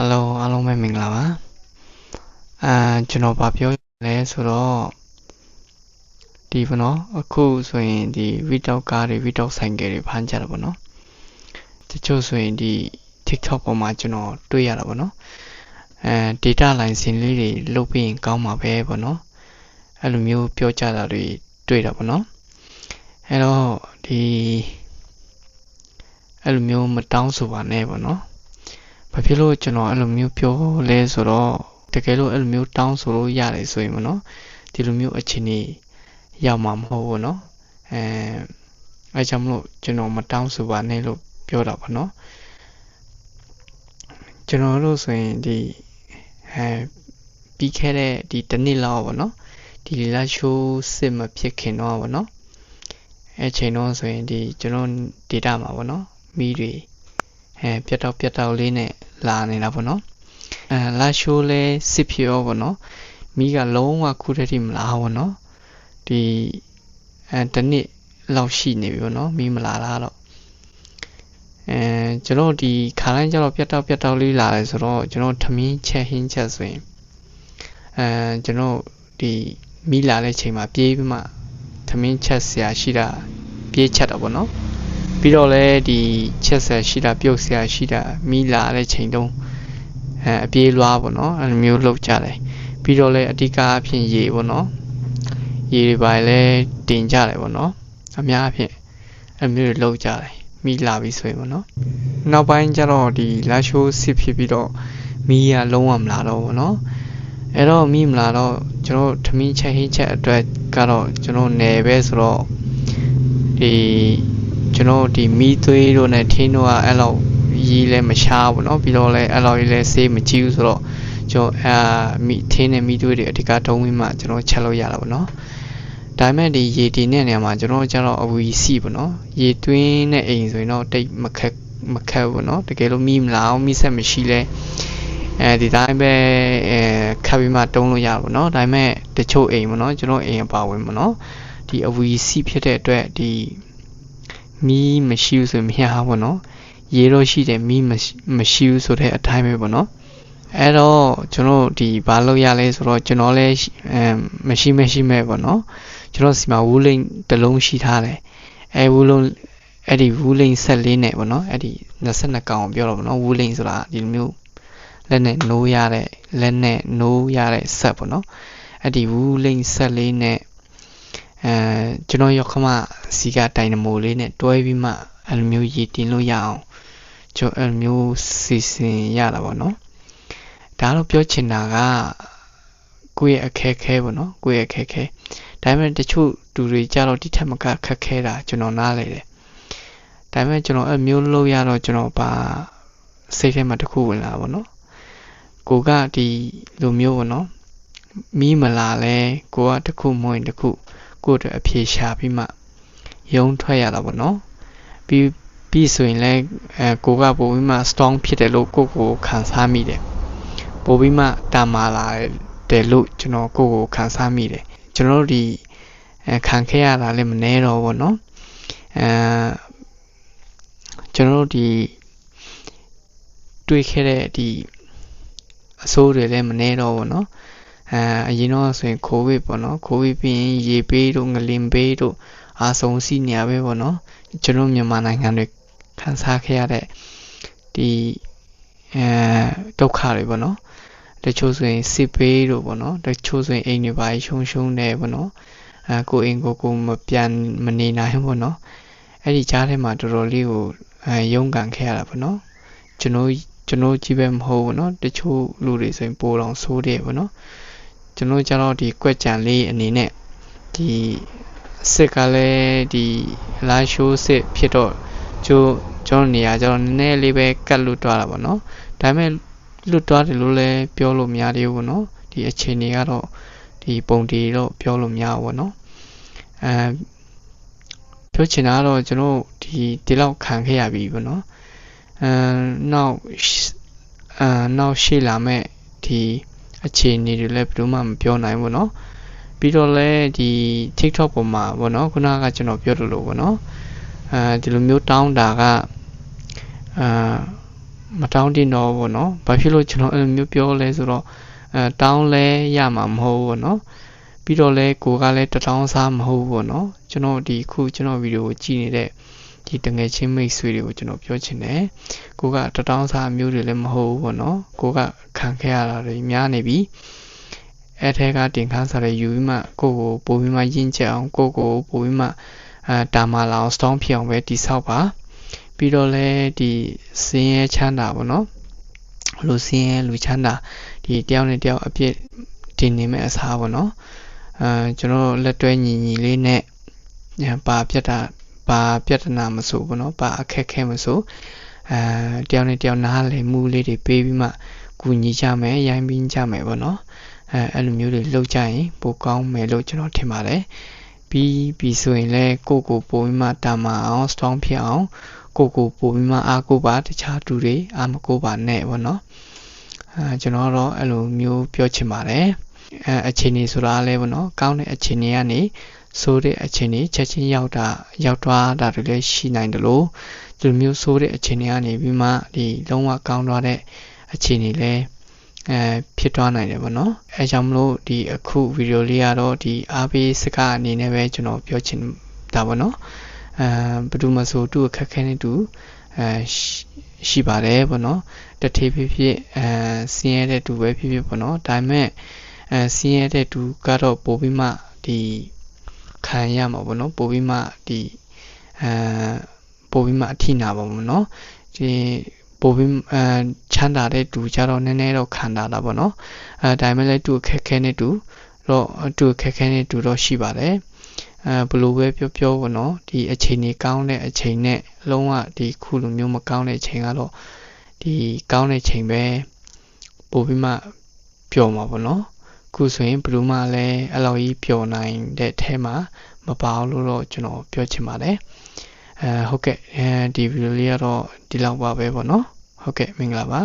Hello အားလုံးပဲမင်္ဂလာပါအာကျွန်တော်ဗာပြောလဲဆိုတော့ဒီဘောနော်အခုဆိုရင်ဒီ Vitalk ကားတွေ Vitalk ဆိုင်ကယ်တွေဖမ်းကြတာပေါ့နော်တချို့ဆိုရင်ဒီ TikTok ပေါ်မှာကျွန်တော်တွေ့ရတာပေါ့နော်အဲ data line စင်လေးတွေလုတ်ပြီးရင်ကောင်းမှာပဲပေါ့နော်အဲ့လိုမျိုးပြောကြတာတွေတွေ့တာပေါ့နော်အဲ့တော့ဒီအဲ့လိုမျိုးမတောင်းဆိုပါနဲ့ပေါ့နော် ဘာဖြစ်လို့ကျွန်တော်အဲ့လိုမျိုးပြောလဲဆိုတော့တကယ်လို့အဲ့လိုမျိုးတောင်းဆိုလို့ရတယ်ဆိုရင်မနော်ဒီလိုမျိုးအခြေအနေရောက်မှာမဟုတ်ဘူးနော်အဲအဲကြောင့်မလို့ကျွန်တော်မတောင်းဆိုပါနဲ့လို့ပြောတာပါနော်ကျွန်တော်တို့ဆိုရင်ဒီအဲပြီးခဲ့တဲ့ဒီတစ်နှစ်လောက်ပါနော်ဒီလီလာရှိုးစစ်မဖြစ်ခင်တော့ပါနော်အဲချိန်တော့ဆိုရင်ဒီကျွန်တော် data မှာပါနော်မီးတွေအဲပြတ်တော့ပြတ်တော့လေးနဲ့ လာနေတာပေါ့နော်အဲလာရှိုးလဲစစ်ဖြစ်ရောပေါ့နော်မိကလုံးဝခုတည်းထိမလာဘူးပေါ့နော်ဒီအဲတစ်နှစ်လောက်ရှိနေပြီပေါ့နော်မိမလာတာတော့အဲကျွန်တော်ဒီခါတိုင်းကျတော့ပြတ်တော့ပြတ်တော့လေးလာတယ်ဆိုတော့ကျွန်တော်ထမင်းချက်ဟင်းချက်ဆိုရင်အဲကျွန်တော်ဒီမိလာတဲ့ချိန်မှာပြေးပြီးမှထမင်းချက်ဆရာရှိတာပြေးချက်တော့ပေါ့နော် ပြီးတော့လဲဒီချက်ဆရာရှိတာပြုတ်ဆရာရှိတာမိလာတဲ့ချိန်တုန်းအဲအပြေးလွားပေါ့နော်အဲလိုမျိုးလောက်ကြတယ်ပြီးတော့လဲအဓိကအဖြစ်ရေပေါ့နော်ရေတွေပါလဲတင်ကြတယ်ပေါ့နော်အများအဖြစ်အဲလိုမျိုးလောက်ကြတယ်မိလာပြီဆိုရင်ပေါ့နော်နောက်ပိုင်းကျတော့ဒီလာရှိုးစစ်ဖြစ်ပြီးတော့မီးကလုံးဝမလာတော့ဘူးနော်အဲ့တော့မိမလာတော့ကျွန်တော်ထမင်းချက်ဟင်းချက်အတွက်ကတော့ကျွန်တော်နယ်ပဲဆိုတော့ဒီ ကျွန်တော်ဒီမီးသွေးတို့နဲ့ထင်းတို့ကအဲ့လောက်ရီးလဲမရှားဘူးเนาะပြီးတော့လဲအဲ့လောက်ကြီးလဲဆေးမကြည့်ဘူးဆိုတော့ကျွန်တော်အာမီထင်းနဲ့မီးသွေးတွေအဓိကတုံးပြီးမှကျွန်တော်ချက်လို့ရတာပေါ့เนาะဒါပေမဲ့ဒီရေတီနဲ့နေရာမှာကျွန်တော်ကျတော့အဝီစီပေါ့နော်ရေသွင်းတဲ့အိမ်ဆိုရင်တော့တိတ်မခက်မခက်ဘူးနော်တကယ်လို့မိမလာအောင်မိဆက်မရှိလဲအဲဒီတိုင်းပဲအဲခပ်ပြီးမှတုံးလို့ရပါဘောเนาะဒါပေမဲ့တချို့အိမ်ပေါ့နော်ကျွန်တော်အိမ်အပါဝင်ပေါ့နော်ဒီအဝီစီဖြစ်တဲ့အတွက်ဒီ မီးမရှိဘူးဆိုမရဘူးပေါ့နော်ရေတော့ရှိတယ်မီးမရှိဘူးဆိုတဲ့အတိုင်းပဲပေါ့နော်အဲ့တော့ကျွန်တော်ဒီဘာလုပ်ရလဲဆိုတော့ကျွန်တော်လည်းအဲမရှိမရှိမဲ့ပေါ့နော်ကျွန်တော်စီမှာဝူးလိန်တစ်လုံးရှိထားတယ်အဲဝူးလုံးအဲ့ဒီဝူးလိန်ဆက်လေးနဲ့ပေါ့နော်အဲ့ဒီ22ကောင်ပြောတော့ပေါ့နော်ဝူးလိန်ဆိုတာဒီလိုမျိုးလက်နဲ့နိုးရတဲ့လက်နဲ့နိုးရတဲ့ဆက်ပေါ့နော်အဲ့ဒီဝူးလိန်ဆက်လေးနဲ့ အဲကျွန်တော်ရောက်ခမစီကတိုင်နမိုလေးနဲ့တွဲပြီးမှအဲ့လိုမျိုးရည်တင်လို့ရအောင်ကျွန်တော်အဲ့လိုမျိုးစီစဉ်ရတာပေါ့နော်ဒါတော့ပြောချင်တာကကိုယ့်ရဲ့အခက်အခဲပေါ့နော်ကိုယ့်ရဲ့အခက်အခဲဒါပေမဲ့တချို့သူတွေကြတော့ဒီထက်မကခက်ခဲတာကျွန်တော်နားလေတယ်ဒါပေမဲ့ကျွန်တော်အဲ့မျိုးလုပ်ရတော့ကျွန်တော်ပါစိတ်ထဲမှာတခုဝင်လာပါတော့ကိုကဒီလိုမျိုးပေါ့နော်မီးမလာလဲကိုကတခုမဝင်တခု ကိုယ့်အတွက်အဖြေရှာပြီးမှရုံးထွက်ရတာပေါ့နော်ပြီးပြီးဆိုရင်လဲအဲကိုကပို့ပြီးမှ strong ဖြစ်တယ်လို့ကိုကိုခံစားမိတယ်ပို့ပြီးမှတာမာလာတယ်လို့ကျွန်တော်ကိုကိုခံစားမိတယ်ကျွန်တော်တို့ဒီအဲခံခဲ့ရတာလည်းမနှဲတော့ဘောနော်အဲကျွန်တော်တို့ဒီတွေ့ခဲ့တဲ့ဒီအဆိုးတွေလည်းမနှဲတော့ဘောနော် အဲအရင်တော့ဆိုရင်ကိုဗစ်ပေါ့နော်ကိုဗစ်ပြီးရင်ရေပေးတို့ငလင်ပေးတို့အာဆုံးစီနေရပဲပေါ့နော်ကျွန်တော်မြန်မာနိုင်ငံတွေခံစားခဲ့ရတဲ့ဒီအဲဒုက္ခတွေပေါ့နော်တချို့ဆိုရင်စစ်ပေးတို့ပေါ့နော်တချို့ဆိုရင်အိမ်တွေပါရှုံရှုံနေပေါ့နော်အဲကိုအိမ်ကိုကိုမပြန်မနေနိုင်ပေါ့နော်အဲ့ဒီကြားထဲမှာတော်တော်လေးကိုအဲရုန်းကန်ခဲ့ရတာပေါ့နော်ကျွန်တော်ကျွန်တော်ကြီးပဲမဟုတ်ဘူးเนาะတချို့လူတွေဆိုရင်ပိုတော်ဆိုးတယ်ပေါ့နော် ကျွန်တော်ကျတော့ဒီကွက်ကြံလေးအနေနဲ့ဒီစစ်ကလည်းဒီလာရှိုးစစ်ဖြစ်တော့ကျိုးကျွန်တော်နေရာကျတော့နည်းနည်းလေးပဲကတ်လွတ်သွားတာပေါ့နော်ဒါပေမဲ့လွတ်သွားတယ်လို့လည်းပြောလို့မရသေးဘူးပေါ့နော်ဒီအခြေအနေကတော့ဒီပုံတီတော့ပြောလို့မရဘူးပေါ့နော်အဲပြောချင်တာကတော့ကျွန်တော်ဒီဒီလောက်ခံခဲ့ရပြီပေါ့နော်အဲနောက်အဲနောက်ရှိလာမဲ့ဒီ အခြေအနေတွေလည်းဘယ်သူမှမပြောနိုင်ဘူးเนาะပြီးတော့လည်းဒီ TikTok ပေါ်မှာပေါ့နော်ခုနကကျွန်တော်ပြောသလိုပေါ့နော်အဲဒီလိုမျိုးတောင်းတာကအာ မတောင်းတင်တော့ဘူးเนาะဘာဖြစ်လို့ကျွန်တော်အဲ့လိုမျိုးပြောလဲဆိုတော့အဲတောင်းလဲရမှာမဟုတ်ဘူးเนาะပြီးတော့လဲကိုကလည်းတထောင်းစားမဟုတ်ဘူးပေါ့နော်ကျွန်တော်ဒီခုကျွန်တော်ဗီဒီယိုကိုကြည့်နေတဲ့ဒီတငယ်ချင်းမိတ်ဆွေတွေကိုကျွန်တော်ပြောချင်တယ်ကိုကတထောင်းစားအမျိုးတွေလည်းမဟုတ်ဘူးပေါ့နော်ကိုက ခံခဲ့ရတာတွေများနေပြီအဲထဲကတင်ခန်းစားတွေယူပြီးမှကိုကိုပို့ပြီးမှရင့်ကျက်အောင်ကိုကိုပို့ပြီးမှအဲတာမာလာအောင် strong ဖြစ်အောင်ပဲတိဆောက်ပါပြီးတော့လဲဒီစင်းရဲချမ်းသာပေါ့နော်လူစင်းရဲလူချမ်းသာဒီတယောက်နဲ့တယောက်အပြစ်တင်နေမဲ့အစားပေါ့နော်အဲကျွန်တော်လက်တွဲညီညီလေးနဲ့ပါပြတ်တာပါပြဿနာမဆိုဘူးเนาะပါအခက်ခဲမဆိုအဲတယောက်နဲ့တယောက်နားလည်မှုလေးတွေပေးပြီးမှ ကူညီကြမယ်ရိုင်းပင်းကြမယ်ပေါ့နော်အဲအဲ့လိုမျိုးတွေလုပ်ကြရင်ပိုကောင်းမယ်လို့ကျွန်တော်ထင်ပါတယ်ပြီးပြီးဆိုရင်လည်းကိုကိုပိုပြီးမှတာမအောင် strong ဖြစ်အောင်ကိုကိုပိုပြီးမှအားကိုပါတခြားသူတွေအားမကိုပါနဲ့ပေါ့နော်အဲကျွန်တော်တော့အဲ့လိုမျိုးပြောချင်ပါတယ်အဲအခြေအနေဆိုတာလည်းပေါ့နော်ကောင်းတဲ့အခြေအနေကနေဆိုးတဲ့အခြေအနေချက်ချင်းရောက်တာရောက်သွားတာတွေလည်းရှိနိုင်တယ်လို့ဒီလိုမျိုးဆိုးတဲ့အခြေအနေကနေပြီးမှဒီလုံးဝကောင်းသွားတဲ့ အခြေအနေလည်းအဲဖြစ်သွားနိုင်တယ်ပေါ့နော်အဲကြောင့်မလို့ဒီအခုဗီဒီယိုလေးကတော့ဒီအားပေးစကားအနေနဲ့ပဲကျွန်တော်ပြောချင်တာပေါ့နော်အဲဘယ်သူမှဆိုသူ့အခက်ခဲနေသူအဲရှိပါတယ်ပေါ့နော်တထေးဖြစ်ဖြစ်အဲဆင်းရဲတဲ့သူပဲဖြစ်ဖြစ်ပေါ့နော်ဒါပေမဲ့အဲဆင်းရဲတဲ့သူကတော့ပို့ပြီးမှဒီခံရမှာပေါ့နော်ပို့ပြီးမှဒီအဲပို့ပြီးမှအထိနာပါပေါ့နော်ဒီ ပို့ပြီးအဲချမ်းသာတဲ့သူကြတော့နည်းနည်းတော့ခံတာတာပေါ့နော်အဲဒါပေမဲ့လည်းသူခက်ခဲနေသူတော့သူခက်ခဲနေသူတော့ရှိပါတယ်အဲဘလို့ပဲပြောပြောပေါ့နော်ဒီအချိန်ကြီးကောင်းတဲ့အချိန်နဲ့လုံးဝဒီခုလိုမျိုးမကောင်းတဲ့အချိန်ကတော့ဒီကောင်းတဲ့ချိန်ပဲပို့ပြီးမှပျော်မှာပေါ့နော်ခုဆိုရင်ဘယ်လိုမှလည်းအဲ့လိုကြီးပျော်နိုင်တဲ့အဲမှာမပါဘူးလို့တော့ကျွန်တော်ပြောချင်ပါတယ် အဲဟုတ်ကဲ့အဲဒီဗီဒီယိုလေးကတော့ဒီလောက်ပါပဲပေါ့နော်ဟုတ်ကဲ့မင်္ဂလာပါ